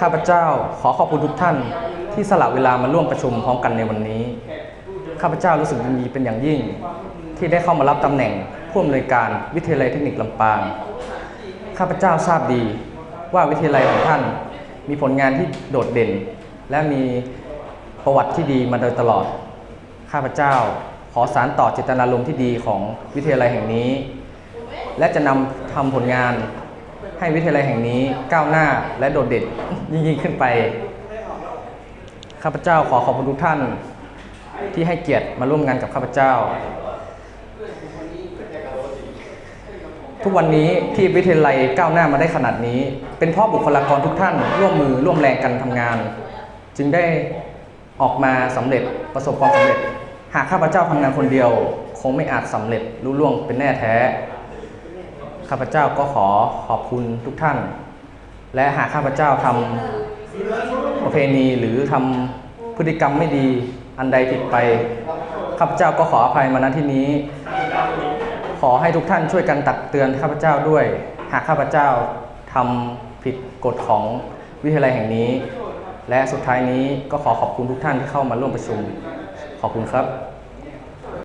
ข้าพเจ้าขอขอบคุณทุกท่านที่สละเวลามาร่วมประชุมพร้อมกันในวันนี้ ข้าพเจ้ารู้สึกยินดีเป็นอย่างยิ่ง ที่ได้เข้ามารับตำแหน่งผู้อำนวยการวิทยาลัยเทคนิคลำปาง ข้าพเจ้าทราบดีว่าวิทยาลัยของท่าน มีผลงานที่โดดเด่น และมีประวัติที่ดีมาโดยตลอด ข้าพเจ้าขอสารต่อเจตนารมณ์ที่ดีของวิทยาลัยแห่งนี้ และจะนำทำผลงาน ให้วิทยาลัยแห่งนี้ก้าวหน้าและโดดเด่นยิ่งขึ้นไป ข้าพเจ้าขอขอบคุณทุกท่านที่ให้เกียรติมาร่วมงานกับข้าพเจ้า ทุกวันนี้ที่วิทยาลัยก้าวหน้ามาได้ขนาดนี้ เป็นเพราะบุคลากรทุกท่าน ร่วมมือร่วมแรงกันทำงาน จึงได้ออกมาสำเร็จประสบความสำเร็จ หากข้าพเจ้าทำงานคนเดียว คงไม่อาจสำเร็จรุ่ล่วงเป็นแน่แท้ ข้าพเจ้าก็ขอขอบคุณทุกท่าน และหากข้าพเจ้าทำประเพณีหรือทำพฤติกรรมไม่ดีอันใดผิดไปข้าพเจ้าก็ขออภัยมาณที่นี้ ขอให้ทุกท่านช่วยกันตักเตือนข้าพเจ้าด้วย หากข้าพเจ้าทำผิดกฎของวิทยาลัยแห่งนี้ และสุดท้ายนี้ก็ขอขอบคุณทุกท่านที่เข้ามาร่วมประชุม ขอบคุณครับ